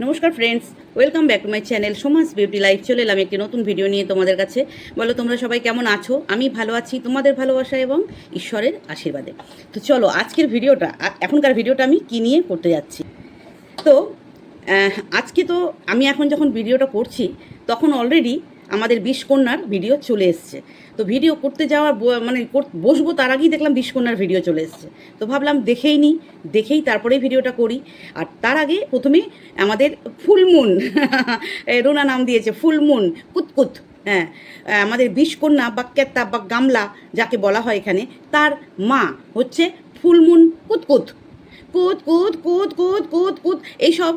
নমস্কার friends welcome back to my channel Soma's beauty life চলে এলাম একটি নতুন ভিডিও নিয়ে তোমাদের কাছে। বলো, তোমরা সবাই কেমন আছো? আমি ভালো আছি, তোমাদের ভালোবাসা এবং ঈশ্বরের আশীর্বাদে। তো চলো, আজকের ভিডিওটা এখনকার ভিডিওটা আমি কী নিয়ে করতে যাচ্ছি? তো আজকে তো আমি এখন যখন ভিডিওটা করছি, তখন অলরেডি আমাদের বিষকন্যার ভিডিও চলে এসছে। তো ভিডিও করতে যাওয়ার মানে বসবো তার আগেই দেখলাম বিষকন্যার ভিডিও চলে এসছে। তো ভাবলাম দেখেই নিই দেখেই তারপরেই ভিডিওটা করি। আর তার আগে প্রথমে আমাদের ফুলমুন রোনা নাম দিয়েছে ফুলমুন কুতকুত হ্যাঁ আমাদের বিষকন্যা বা কেত্তা বা গামলা, যাকে বলা হয় এখানে, তার মা হচ্ছে ফুলমুন কুতকুত। কুত কুত কুত কুত কুত কুত, এইসব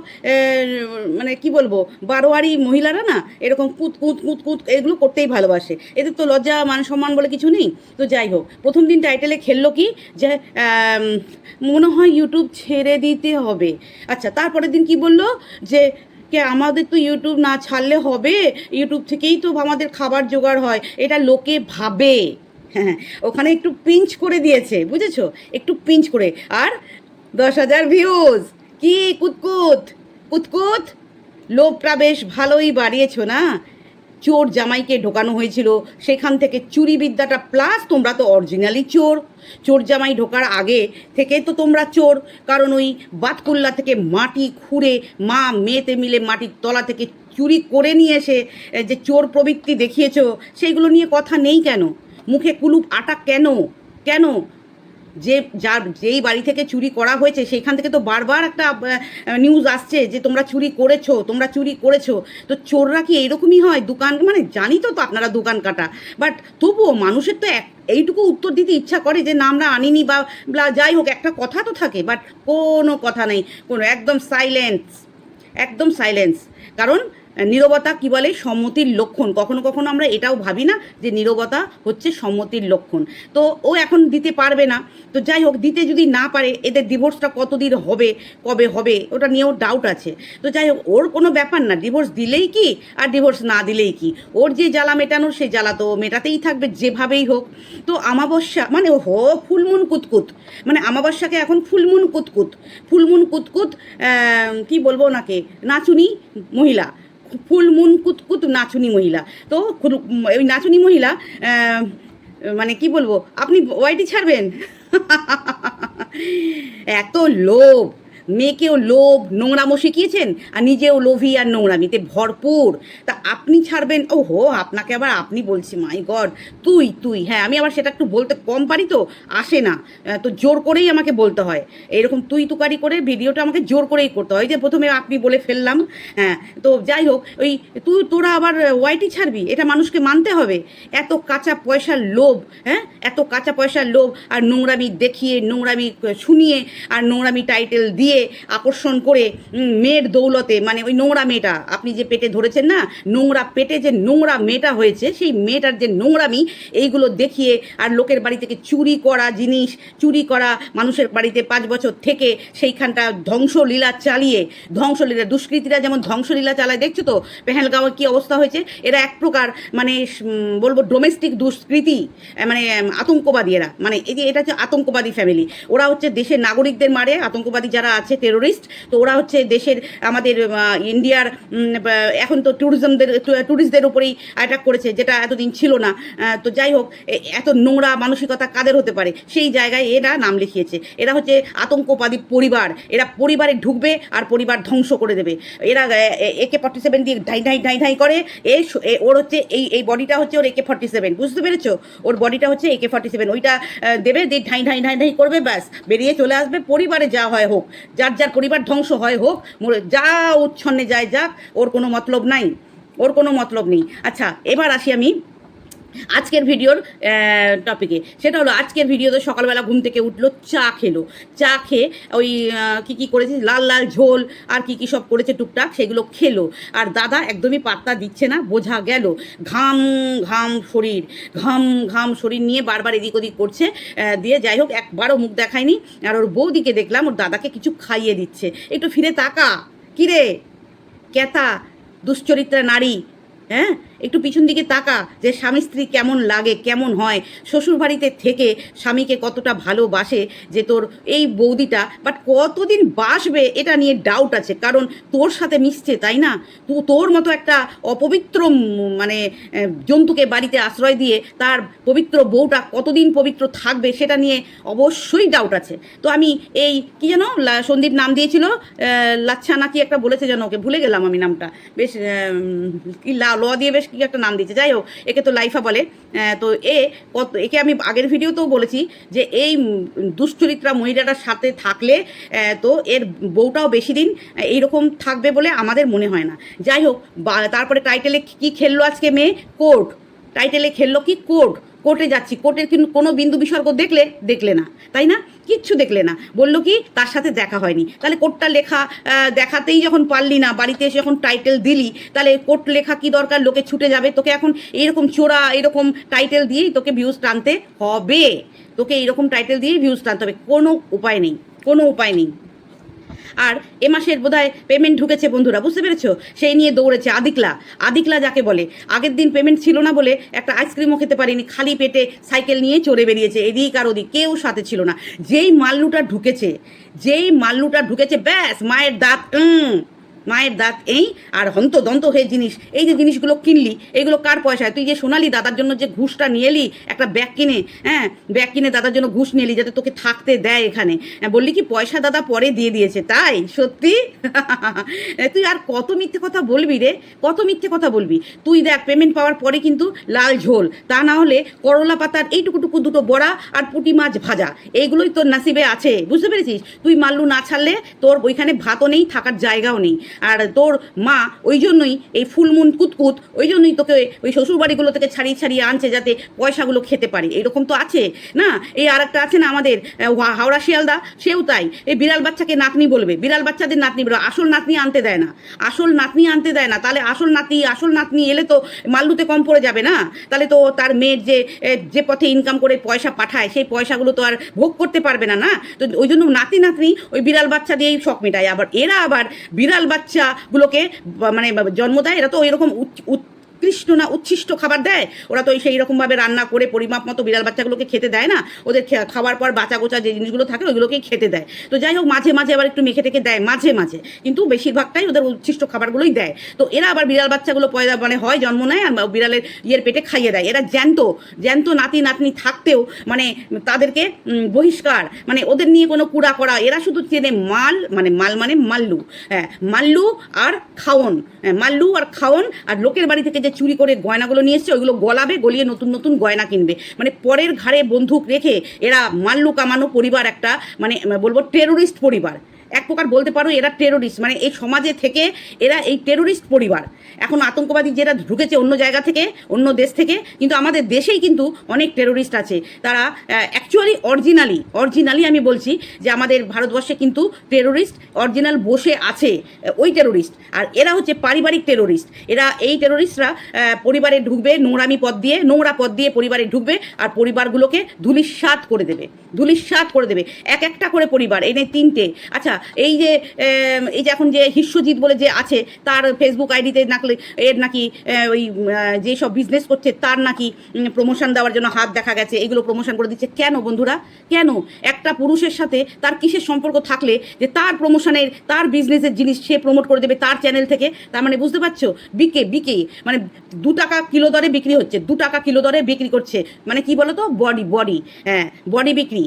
মানে কি বলব, বারোয়ারি মহিলারা না এরকম কুত কুত কুত কুত এগুলো করতেই ভালোবাসে। এদের তো লজ্জা, মান সম্মান বলে কিছু নেই। তো যাই হোক, প্রথম দিন টাইটেলে খেললো কি যে মনে হয় ইউটিউব ছেড়ে দিতে হবে। আচ্ছা তারপরের দিন কি বলল যে, কে, আমাদের তো ইউটিউব না ছাড়লে হবে। ইউটিউব থেকেই তো আমাদের খাবার জোগাড় হয়। এটা লোকে ভাবে। হ্যাঁ ওখানে একটু পিঞ্চ করে দিয়েছে, বুঝেছ? একটু পিঞ্চ করে। আর দশ হাজার ভিউজ কি কুতকুত? কুতকুত? লোভটা বেশ ভালোই বাড়িয়েছ না? চোর জামাইকে ঢোকানো হয়েছিল, সেখান থেকে চুরি বিদ্যাটা প্লাস তোমরা তো অরিজিনালি চোর। চোর জামাই ঢোকার আগে থেকে তো তোমরা চোর, কারণ ওই বাতকুল্লা থেকে মাটি খুঁড়ে মা মেয়েতে মিলে মাটির তলা থেকে চুরি করে নিয়ে এসে যে চোর প্রবৃত্তি দেখিয়েছ, সেইগুলো নিয়ে কথা নেই কেন? মুখে কুলুপ আটা কেন? কেন? যে যার যেই বাড়ি থেকে চুরি করা হয়েছে, সেইখান থেকে তো বারবার একটা নিউজ আসছে যে তোমরা চুরি করেছ, তোমরা চুরি করেছ। তো চোররা কি এইরকমই হয়? দোকান মানে জানি তো আপনারা দোকান কাটা। বাট তবুও মানুষের তো এক, এইটুকু উত্তর দিতে ইচ্ছা করে যে না, আমরা আনিনি বা যাই হোক, একটা কথা তো থাকে। বাট কোনো কথা নেই। কোনো, একদম সাইলেন্স একদম সাইলেন্স কারণ নীরবতা কি বলে? সম্মতির লক্ষণ। কখনো কখনো আমরা এটাও ভাবি না যে নীরবতা হচ্ছে সম্মতির লক্ষণ। তো ও এখন দিতে পারবে না। তো যাই হোক, দিতে যদি না পারে, এদের ডিভোর্সটা কতদিন হবে, কবে হবে, ওটা নিয়েও ডাউট আছে। তো যাই হোক, ওর কোনো ব্যাপার না। ডিভোর্স দিলেই কি আর ডিভোর্স না দিলেই কি? ওর যে জ্বালা মেটানোর সেই জ্বালা তো মেটাতেই থাকবে, যেভাবেই হোক। তো আমাবস্যা মানে হো, ফুলমুন কুতকুত। মানে আমাবস্যাকে এখন ফুলমুন কুতকুত। ফুলমুন কুতকুত কি বলব ওনাকে? নাচুনি মহিলা। ফুলমুন কুতকুত নাচুনি মহিলা। তো ওই নাচুনি মহিলা মানে কি বলব, আপনি ওয়াইটি ছাড়বেন? এত লোভ। মেয়েকেও লোভ, নোংরামো শিখিয়েছেন? আর নিজেও লোভী আর নোংরামিতে ভরপুর। তা আপনি ছাড়বেন? ও হো আপনাকে আবার আপনি বলছি, মাই গড। তুই তুই হ্যাঁ আমি আবার সেটা একটু বলতে কম পারি তো? আসে না। তো জোর করেই আমাকে বলতে হয়। এরকম তুই তুকারি করে ভিডিওটা আমাকে জোর করেই করতে হয়। যে প্রথমে আপনি বলে ফেললাম হ্যাঁ তো যাই হোক, ওই তুই, তোরা আবার ওয়াইটি ছাড়বি? এটা মানুষকে মানতে হবে। এত কাঁচা পয়সার লোভ হ্যাঁ এত কাঁচা পয়সার লোভ, আর নোংরামি দেখিয়ে, নোংরামি শুনিয়ে, আর নোংরামি টাইটেল দিয়ে আকর্ষণ করে মেয়ের দৌলতে মানে ওই নোংরা মেয়েটা, আপনি যে পেটে ধরেছেন না, নোংরা পেটে যে নোংরা মেয়েটা হয়েছে, সেই মেয়েটার যে নোংরামি, এইগুলো দেখিয়ে আর লোকের বাড়ি থেকে চুরি করা জিনিস, চুরি করা মানুষের বাড়িতে পাঁচ বছর থেকে সেইখানটা ধ্বংসলীলা চালিয়ে, ধ্বংসলীলা, দুষ্কৃতীরা যেমন ধ্বংসলীলা চালায়, দেখছ তো পেহেলগাঁওয়ের কী অবস্থা হয়েছে? এরা এক প্রকার মানে বলব ডোমেস্টিক দুষ্কৃতি মানে আতঙ্কবাদী এরা মানে এই যে এটা হচ্ছে আতঙ্কবাদী ফ্যামিলি ওরা হচ্ছে দেশের নাগরিকদের মারে, আতঙ্কবাদী যারা আছে টেরোরিস্ট তো ওরা হচ্ছে দেশের, আমাদের ইন্ডিয়ার এখন তো ট্যুরিজমদের ট্যুরিস্টদের উপরেই অ্যাটাক করেছে, যেটা এতদিন ছিল না। তো যাই হোক এত নোংরা মানসিকতা কাদের হতে পারে? সেই জায়গায় এরা নাম লিখিয়েছে। এরা হচ্ছে আতঙ্কবাদী পরিবার। এরা পরিবারে ঢুকবে আর পরিবার ধ্বংস করে দেবে। এরা একে ফর্টি সেভেন দিয়ে ঢাই ঢাই ঢাই ঢাই করে এই ওর হচ্ছে এই এই বডিটা হচ্ছে ওর একে ফর্টি সেভেন। বুঝতে পেরেছ? ওর বডিটা হচ্ছে একে ফর্টি সেভেন। ওইটা দেবে, দিয়ে ঢাই ঢাই ঢাই ঢাই করবে, ব্যাস, বেরিয়ে চলে আসবে, পরিবারে যা হয় হোক। যার যার পরিবার ধ্বংস হয় হোক যা উচ্ছন্নে যায় যাক, ওর কোনো মতলব নাই। ওর কোনো মতলব নেই। আচ্ছা এবার আসি আমি আজকের ভিডিওর টপিকে সেটা হলো, আজকের ভিডিওতে সকালবেলা ঘুম থেকে উঠল, চা খেলো। চা খেয়ে ওই কি কি করেছে লাল লাল ঝোল আর কি কি সব করেছে টুকটাক, সেগুলো খেলো। আর দাদা একদমই পাত্তা দিচ্ছে না, বোঝা গেল। ঘাম ঘাম শরীর, ঘাম ঘাম শরীর নিয়ে বারবার এদিক ওদিক করছে দিয়ে যাই হোক, একবারও মুখ দেখায়নি। আর ওর বৌদিকে দেখলাম, ওর দাদাকে কিছু খাইয়ে দিচ্ছে। একটু ফিরে তাকা। কিরে? কেতা দুশ্চরিত্রা নারী হ্যাঁ? একটু পিছন দিকে তাকা যে স্বামী স্ত্রী কেমন লাগে, কেমন হয়, শ্বশুর বাড়িতে থেকে স্বামীকে কতটা ভালোবাসে যে তোর এই বৌদিটা বাট কতদিন বাসবে এটা নিয়ে ডাউট আছে, কারণ তোর সাথে মিশছে, তাই না? তো তোর মতো একটা অপবিত্র মানে জন্তুকে বাড়িতে আশ্রয় দিয়ে তার পবিত্র বউটা কতদিন পবিত্র থাকবে সেটা নিয়ে অবশ্যই ডাউট আছে। তো আমি এই, কি যেন সন্দীপ নাম দিয়েছিল লাচ্ছা নাকি একটা বলেছে যেন, ওকে ভুলে গেলাম আমি নামটা। বেশ কি কি ল দিয়ে বেশ কি একটা নাম দিয়েছে। যাই হোক, একে তো লাইফা বলে। তো এ কত, একে আমি আগের ভিডিওতেও বলেছি যে এই দুশ্চরিত্রা মহিলাটার সাথে থাকলে তো এর বউটাও বেশি দিন এইরকম থাকবে বলে আমাদের মনে হয় না। যাই হোক তারপরে টাইটেলে কি খেললো আজকে মেয়ে? কোর্ট। টাইটেলে খেললো কি? কোর্ট। কোর্টে যাচ্ছি, কোর্টের কিন্তু কোনো বিন্দু বিসর্গ দেখলে দেখলে না, তাই না? কিচ্ছু দেখলে না। বলল কি, তার সাথে দেখা হয়নি। তাহলে কোর্টটা লেখা দেখাতেই যখন পারলি না, বাড়িতে এসে যখন টাইটেল দিলি, তাহলে কোর্ট লেখা কি দরকার? লোকে ছুটে যাবে। তোকে এখন এইরকম চোরা, এরকম টাইটেল দিয়েই তোকে ভিউজ টানতে হবে। তোকে এইরকম টাইটেল দিয়েই ভিউজ টানতে হবে। কোনো উপায় নেই, কোনো উপায় নেই। আর এ মাসের বোধহয় পেমেন্ট ঢুকেছে বন্ধুরা, বুঝতে পেরেছ? সেই নিয়ে দৌড়েছে আদিকলা। আদিকলা যাকে বলে, আগের দিন পেমেন্ট ছিল না বলে একটা আইসক্রিমও খেতে পারিনি, খালি পেটে সাইকেল নিয়ে চড়ে বেরিয়েছে, এদিক আর ওদিক, কেউ সাথে ছিল না। যেই মাল্লুটা ঢুকেছে, যেই মাল্লুটা ঢুকেছে, ব্যাস, মায়ের দাঁত মায়ের দাঁত এই আর হন্ত দন্ত হয়ে জিনিস। এই যে জিনিসগুলো কিনলি এইগুলো কার পয়সায়? তুই যে সোনালি দাদার জন্য যে ঘুষটা নিয়ে এলি একটা ব্যাগ কিনে হ্যাঁ ব্যাগ কিনে দাদার জন্য ঘুষ নিয়ে এলি যাতে তোকে থাকতে দেয় এখানে। হ্যাঁ, বললি কি পয়সা দাদা পরে দিয়ে দিয়েছে তাই? সত্যি? তুই আর কত মিথ্যে কথা বলবি রে? কত মিথ্যে কথা বলবি? তুই দেখ পেমেন্ট পাওয়ার পরে কিন্তু লাল ঝোল। তা না হলে করলা পাতার এইটুকুটুকু দুটো বড়া আর পুঁটি মাছ ভাজা। এইগুলোই তোর নাসিবে আছে বুঝতে পেরেছিস? তুই মাল্লু না ছাড়লে তোর ওইখানে ভাতও নেই থাকার জায়গাও নেই। আর তোর মা ওই জন্যই এই ফুলমুন কুতকুত, ওই জন্যই তোকে ওই শ্বশুরবাড়িগুলো থেকে ছাড়িয়ে ছাড়িয়ে আনছে যাতে পয়সাগুলো খেতে পারে। এরকম তো আছে, না? এই আর একটা আছে না আমাদের হাওড়া শিয়ালদা, সেও তাই। এই বিড়াল বাচ্চাকে নাতনি বলবে। বিড়াল বাচ্চাদের নাতনি বলবে, আসল নাতনি আনতে দেয় না। আসল নাতনি আনতে দেয় না, তাহলে আসল নাতি আসল নাতনি এলে তো মাল্লুতে কম পড়ে যাবে না? তাহলে তো তার মেয়ের যে যে পথে ইনকাম করে পয়সা পাঠায়, সেই পয়সাগুলো তো আর ভোগ করতে পারবে না না? তো ওই জন্য নাতি নাতনি ওই বিড়াল বাচ্চা দিয়েই শখ মেটায়। আবার এরা আবার বিড়াল বাচ্চাগুলোকে মানে জন্ম দেয় এরা তো এরকম উৎকৃষ্ট না উচ্ছিষ্ট খাবার দেয়? ওরা তো সেই রকমভাবে রান্না করে পরিমাপ মতো বিড়াল বাচ্চাগুলোকে খেতে দেয় না? ওদের খাওয়ার পর বাঁচা গোচা যে জিনিসগুলো থাকে ওইগুলোকেই খেতে দেয়। তো যাই হোক মাঝে মাঝে আবার একটু মেখে টেখে দেয় মাঝে মাঝে। কিন্তু বেশিরভাগটাই ওদের উচ্ছিষ্ট খাবারগুলোই দেয়। তো এরা আবার বিড়াল বাচ্চাগুলো পয়দা মানে হয় জন্ম নেয় আর বিড়ালের ইয়ের পেটে খাইয়ে দেয়। এরা জ্যান্ত জ্যান্ত নাতি নাতনি থাকতেও মানে তাদেরকে বহিষ্কার মানে ওদের নিয়ে কোনো কুড়া করা এরা শুধু চেনে মাল মানে মাল মানে মাল্লু। হ্যাঁ মাল্লু আর খাওন হ্যাঁ, মাল্লু আর খাওন আর লোকের বাড়ি থেকে যে চুরি করে গয়নাগুলো নিয়ে এসছে, ওইগুলো গলাবে, গলিয়ে নতুন নতুন গয়না কিনবে। মানে পরের ঘাড়ে বন্দুক রেখে এরা মাল্লু কামানো পরিবার একটা মানে বলব টেরোরিস্ট পরিবার। এক প্রকার বলতে পারো এরা টেরোরিস্ট মানে এই সমাজে থেকে এরা এই টেরোরিস্ট পরিবার। এখন আতঙ্কবাদী যেটা ঢুকেছে অন্য জায়গা থেকে, অন্য দেশ থেকে, কিন্তু আমাদের দেশেই কিন্তু অনেক টেরোরিস্ট আছে। তারা অ্যাকচুয়ালি অরিজিনালি অরিজিনালি আমি বলছি যে আমাদের ভারতবর্ষে কিন্তু টেরোরিস্ট অরিজিনাল বসে আছে ওই টেরোরিস্ট আর এরা হচ্ছে পারিবারিক টেরোরিস্ট এরা এই টেরোরিস্টরা পরিবারে ঢুকবে, নোংরামি পথ দিয়ে, নোংরা পথ দিয়ে পরিবারে ঢুকবে আর পরিবারগুলোকে ধুলিস্বাত করে দেবে। ধুলিস্বাত করে দেবে। এক একটা করে পরিবার, এই তিনটে। আচ্ছা এই যে এই যে এখন যে হিস্যজিৎ বলে যে আছে, তার ফেসবুক আইডিতে নাকলে এর নাকি ওই যে সব বিজনেস করছে, তার নাকি প্রমোশন দেওয়ার জন্য হাত দেখা গেছে। এগুলো প্রমোশন করে দিচ্ছে। কেন বন্ধুরা? কেন? একটা পুরুষের সাথে তার কিসের সম্পর্ক থাকলে যে তার প্রমোশনের তার বিজনেসের জিনিস সে প্রমোট করে দেবে তার চ্যানেল থেকে? তার মানে বুঝতে পারছ? বিকে বিকে মানে দু টাকা কিলো দরে বিক্রি হচ্ছে, দু টাকা কিলো দরে বিক্রি করছে। মানে কি বলো তো বডি বডি হ্যাঁ বডি বিক্রি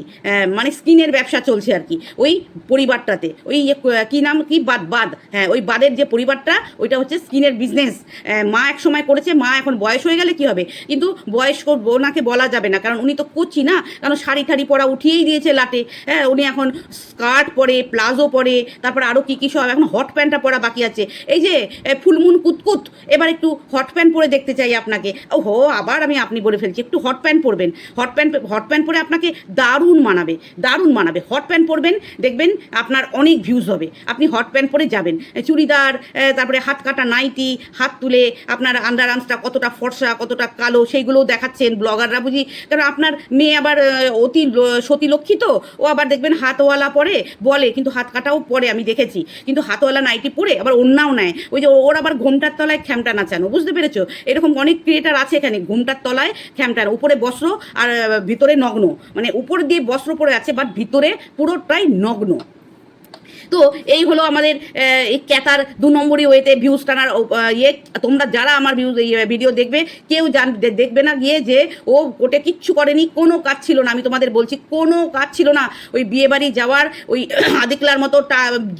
মানে স্কিনের ব্যবসা চলছে আর কি। ওই পরিবারটাতে ওই ইয়ে, কি নাম কি বাদ বাদ। হ্যাঁ ওই বাদের যে পরিবারটা ওইটা হচ্ছে স্কিনের বিজনেস। মা এক সময় করেছে মা এখন বয়স হয়ে গেলে কি হবে? কিন্তু বয়স্ক ওনাকে বলা যাবে না কারণ উনি তো করছি না? কারণ শাড়ি ঠাড়ি পরা উঠিয়েই দিয়েছে লাটে। হ্যাঁ উনি এখন স্কার্ট পরে প্লাজো পরে তারপর আরও কী কী সব এখন হট প্যান্টটা পরা বাকি আছে। এই যে ফুলমুন কুতকুত এবার একটু হট প্যান্ট পরে দেখতে চাই আপনাকে। ও হো আবার আমি আপনি বলে ফেলছি একটু হট প্যান্ট পরবেন। হট প্যান্ট হট প্যান্ট পরে আপনাকে দারুণ মানাবে দারুণ মানাবে। হট প্যান্ট পরবেন দেখবেন আপনার অনেক ভিউজ হবে। আপনি হট প্যান্ট পরে যাবেন। চুড়িদার তারপরে হাত কাটা নাইটি, হাত তুলে আপনার আন্ডার আর্মসটা কতটা ফর্সা, কতটা কালো, সেইগুলোও দেখাচ্ছেন ব্লগাররা বুঝি? কারণ আপনার মেয়ে আবার অতি ল- সতী লক্ষ্মী তো, ও আবার দেখবেন হাতওয়ালা পরে, বলে, কিন্তু হাত কাটাও পরে, আমি দেখেছি। কিন্তু হাতওয়ালা নাইটি পরে আবার অন্যাও নেয়। ওই যে ওর আবার ঘোমটার তলায় খ্যামটা নাচানো, বুঝতে পেরেছ? এরকম অনেক ক্রিয়েটার আছে এখানে, ঘোমটার তলায় খ্যামটার উপরে বস্ত্র আর ভিতরে নগ্ন। মানে উপর দিয়ে বস্ত্র পরে আছে বাট ভিতরে পুরোটাই নগ্ন। তো এই হলো আমাদের এই ক্যাতার দু নম্বরই ওয়েতে ভিউজ টানার ইয়ে। তোমরা যারা আমার ভিউজ ভিডিও দেখবে, কেউ জান দেখবে না গিয়ে যে ও, ওটে কিচ্ছু করেনি, কোনো কাজ ছিল না। আমি তোমাদের বলছি, কোনো কাজ ছিল না। ওই বিয়েবাড়ি যাওয়ার ওই আদিকলার মতো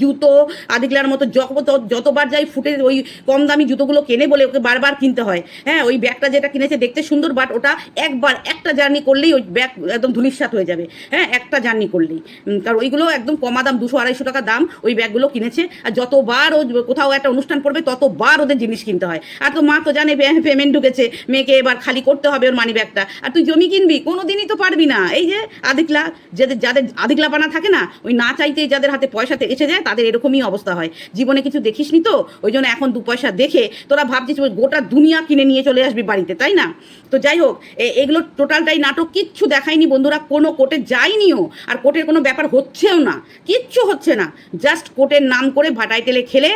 জুতো, আদিকলার মতো যত যতবার যাই ফুটে ওই কম দামি জুতোগুলো কেনে বলে ওকে বারবার কিনতে হয়। হ্যাঁ ওই ব্যাগটা যেটা কিনেছে দেখতে সুন্দর বাট ওটা একবার একটা জার্নি করলেই ওই ব্যাগ একদম ধুলিস্বাত হয়ে যাবে। হ্যাঁ একটা জার্নি করলেই। কারণ ওইগুলো একদম কমা দাম, দুশো, আড়াইশো টাকা দাম। ওই ব্যাগগুলো কিনেছে, আর যতবার ও কোথাও একটা অনুষ্ঠান পড়বে, ততবার ওদের জিনিস কিনতে হয়। আর তো মা তো জানে পেমেন্ট ঢুকেছে, মেয়েকে এবার খালি করতে হবে ওর মানি ব্যাগটা আর তুই জমি কিনবি? কোনো দিনই তো পারবি না। এই যে আদিকলা, যাদের যাদের আদিকলা পানা থাকে না, ওই না চাইতেই যাদের হাতে পয়সাতে এসে যায়, তাদের এরকমই অবস্থা হয়। জীবনে কিছু দেখিসনি তো? ওই জন্য এখন দু পয়সা দেখে তোরা ভাবছিস গোটা দুনিয়া কিনে নিয়ে চলে আসবি বাড়িতে, তাই না? তো যাই হোক এগুলো টোটালটাই নাটক, কিচ্ছু দেখায়নি বন্ধুরা, কোনো কোর্টে যায়নিও। আর কোর্টের কোনো ব্যাপার হচ্ছেও না, কিচ্ছু হচ্ছে না। জাস্ট কোর্টের নাম করে ভাটাই তেলে খেলে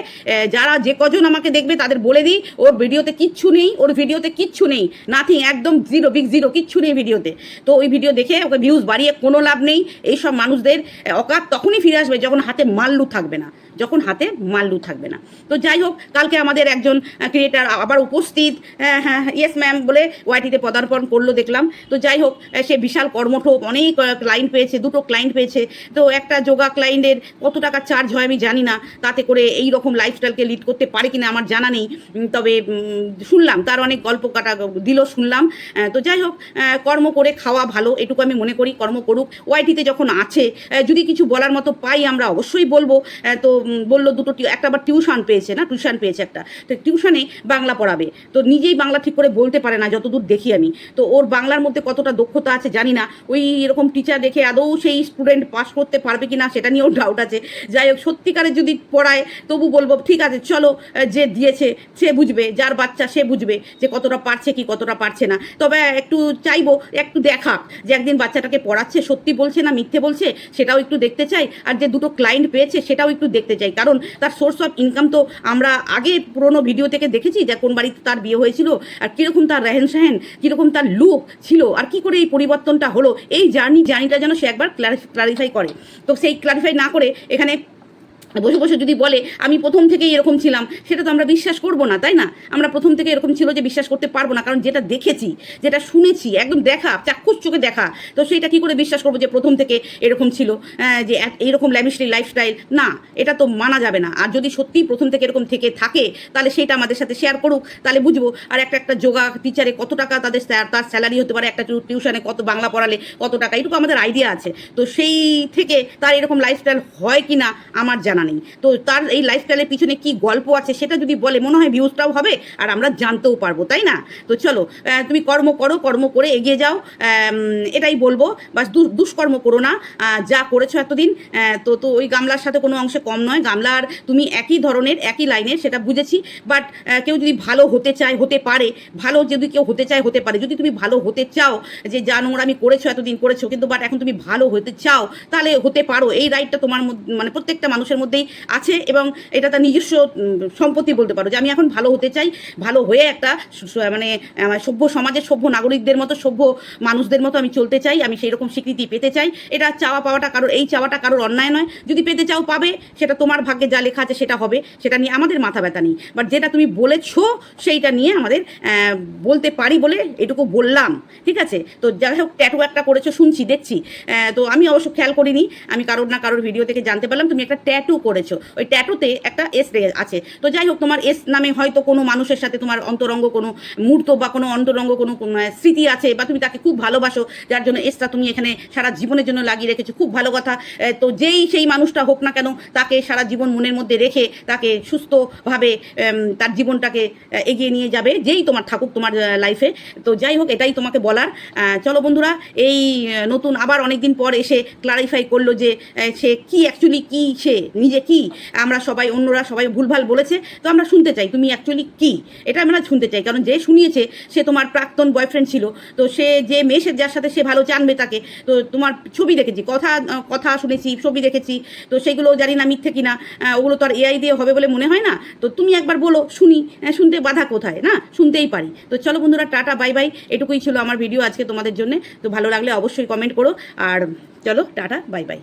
যারা যে কজন আমাকে দেখবে তাদের বলে দিই, ওর ভিডিওতে কিচ্ছু নেই, ওর ভিডিওতে কিচ্ছু নেই নাথিং একদম জিরো বিগ জিরো কিচ্ছু নেই ভিডিওতে। তো ওই ভিডিও দেখে ওকে ভিউজ বাড়িয়ে কোনো লাভ নেই, এইসব মানুষদের অকাত তখনই ফিরে আসবে যখন হাতে মাল্লু থাকবে না, যখন হাতে মাল্লু থাকবে না। তো যাই হোক, কালকে আমাদের একজন ক্রিয়েটার আবার উপস্থিত হ্যাঁ হ্যাঁ ইয়েস ম্যাম বলে ওয়াইটিতে পদার্পণ করল দেখলাম। তো যাই হোক সে বিশাল কর্মঠ অনেক ক্লায়েন্ট পেয়েছে, দুটো ক্লায়েন্ট পেয়েছে। তো একটা যোগা ক্লায়েন্টের কত টাকা চার্জ হয় আমি জানি না, তাতে করে এই রকম লাইফস্টাইলকে লিড করতে পারে কিনা আমার জানা নেই। তবে শুনলাম, তার অনেক গল্প কাটা দিল শুনলাম। তো যাই হোক কর্ম করে খাওয়া ভালো, এটুকু আমি মনে করি, কর্ম করুক। ওয়াইটিতে যখন আছে যদি কিছু বলার মতো পাই আমরা অবশ্যই বলব। তো বলল দুটো একটা আবার টিউশন পেয়েছে না? টিউশন পেয়েছে একটা। তো টিউশনে বাংলা পড়াবে। তো নিজেই বাংলা ঠিক করে বলতে পারে না, যতদূর দেখি আমি। তো ওর বাংলার মধ্যে কতটা দক্ষতা আছে জানি না। ওই এরকম টিচার দেখে আদৌ সেই স্টুডেন্ট পাস করতে পারবে কি না সেটা নিয়েও ডাউট আছে। যাই হোক, সত্যিকারে যদি পড়ায়, তবু বলব, ঠিক আছে, চলো যে দিয়েছে, সে বুঝবে, যার বাচ্চা সে বুঝবে যে কতটা পারছে কি, কতটা পারছে না। তবে একটু চাইব, একটু দেখাক যে একদিন বাচ্চাটাকে পড়াচ্ছে, সত্যি বলছে না মিথ্যে বলছে, সেটাও একটু দেখতে চাই। আর যে দুটো ক্লায়েন্ট পেয়েছে, সেটাও একটু দেখতে চাই। কারণ তার সোর্স অফ ইনকাম তো আমরা আগে পুরোনো ভিডিও থেকে দেখেছি যে কোন বাড়িতে তার বিয়ে হয়েছিল, আর কীরকম তার রেহেন সেহেন কীরকম তার লুক ছিল, আর কি করে এই পরিবর্তনটা হলো। এই জার্নি জার্নিটা যেন সে একবার ক্লারিফাই করে। তো সেই ক্লারিফাই না করে এখানে বসে বসে যদি বলে, আমি প্রথম থেকেই এরকম ছিলাম, সেটা তো আমরা বিশ্বাস করব না, তাই না? আমরা প্রথম থেকে এরকম ছিল যে বিশ্বাস করতে পারব না, কারণ যেটা দেখেছি, যেটা শুনেছি, একদম দেখা, চাক্ষুষ চোখে দেখা, তো সেইটা কি করে বিশ্বাস করব যে প্রথম থেকে এরকম ছিল যে এইরকম ল্যামিস্ট্রি লাইফস্টাইল না, এটা তো মানা যাবে না। আর যদি সত্যিই প্রথম থেকে এরকম থেকে থাকে, তাহলে সেটা আমাদের সাথে শেয়ার করুক, তাহলে বুঝব, আর একটা একটা যোগা টিচারে কত টাকা তাদের তার স্যালারি হতে পারে, একটা টিউশনে কত, বাংলা পড়ালে কত টাকা, এটুকু আমাদের আইডিয়া আছে। তো সেই থেকে তার এরকম লাইফস্টাইল হয় কি না আমার জানা নেই। তো তার এই লাইফস্টাইলের পিছনে কি গল্প আছে সেটা যদি বলে, মনে হয় ভিউজটাও হবে আর আমরা জানতেও পারব, তাই না? তো চলো তুমি কর্ম করো, কর্ম করে এগিয়ে যাও এটাই বলব। বাস দুষ্কর্ম করো না যা করেছ এতদিন তো তো ওই গামলার সাথে কোনো অংশে কম নয়। গামলার তুমি একই ধরনের, একই লাইনের সেটা বুঝেছি। বাট কেউ যদি ভালো হতে চায়, হতে পারে। ভালো যদি কেউ হতে চায়, হতে পারে। যদি তুমি ভালো হতে চাও, যে যা নোংরামি করেছ এতদিন করেছ, কিন্তু বাট এখন তুমি ভালো হতে চাও, তাহলে হতে পারো। এই রাইটটা তোমার মধ্যে মানে প্রত্যেকটা মানুষের মধ্যেই আছে এবং এটা তার নিজস্ব সম্পত্তি বলতে পারো যে আমি এখন ভালো হতে চাই, ভালো হয়ে একটা মানে সভ্য সমাজের সভ্য নাগরিকদের মতো, সভ্য মানুষদের মতো আমি চলতে চাই, আমি সেই রকম স্বীকৃতি পেতে চাই। এটা চাওয়া পাওয়াটা কারোর, এই চাওয়াটা কারোর অন্যায় নয়। যদি পেতে চাও পাবে, সেটা তোমার ভাগ্যে যা লেখা আছে সেটা হবে, সেটা নিয়ে আমাদের মাথা ব্যথা নেই। বাট যেটা তুমি বলেছ, সেইটা নিয়ে আমাদের বলতে পারি বলে এটুকু বললাম, ঠিক আছে? তো যাই হোক ট্যাটু একটা করেছ, শুনছি, দেখছি। তো আমি অবশ্য খেয়াল করিনি, আমি কারোর না কারোর ভিডিও থেকে জানতে পারলাম। তুমি একটা ট্যাটু করেছ। ওই ট্যাটুতে একটা এস আছে। তো যাই হোক, তোমার এস নামে হয়তো কোনো মানুষের সাথে তোমার অন্তরঙ্গ কোনো মুহূর্ত বা কোনো অন্তরঙ্গ কোনো স্মৃতি আছে বা তুমি তাকে খুব ভালোবাসো, যার জন্য এসটা তুমি এখানে সারা জীবনের জন্য লাগিয়ে রেখেছো। খুব ভালো কথা। তো যেই সেই মানুষটা হোক না কেন, তাকে সারা জীবন মনের মধ্যে রেখে তাকে সুস্থভাবে তার জীবনটাকে এগিয়ে নিয়ে যাবে। যেই তোমার থাকুক তোমার লাইফে তো যাই হোক, এটাই তোমাকে বলার। চলো বন্ধুরা, এই নতুন আবার অনেকদিন পর এসে ক্লারিফাই করল যে সে কি অ্যাকচুয়ালি কি সে? নিজে কি? আমরা সবাই অন্যরা সবাই ভুলভাল বলেছে, তো আমরা শুনতে চাই তুমি অ্যাকচুয়ালি কি? এটা আমরা শুনতে চাই, কারণ যে শুনিয়েছে, সে তোমার প্রাক্তন বয়ফ্রেন্ড ছিল, তো সে যে মেয়ে যার সাথে সে ভালো জানবে তাকে, তো তোমার ছবি দেখেছি, কথা কথা শুনেছি, ছবি দেখেছি, তো সেগুলো জানি না মিথ্যে কিনা ওগুলো তো আর এআই দিয়ে হবে বলে মনে হয় না? তো তুমি একবার বলো, শুনি শুনতে বাধা কোথায়, না? শুনতেই পারি। তো চলো বন্ধুরা, টাটা বাই বাই এটুকুই ছিল আমার ভিডিও আজকে তোমাদের জন্য, তো ভালো লাগলে অবশ্যই কমেন্ট করো, আর চলো, টাটা বাই বাই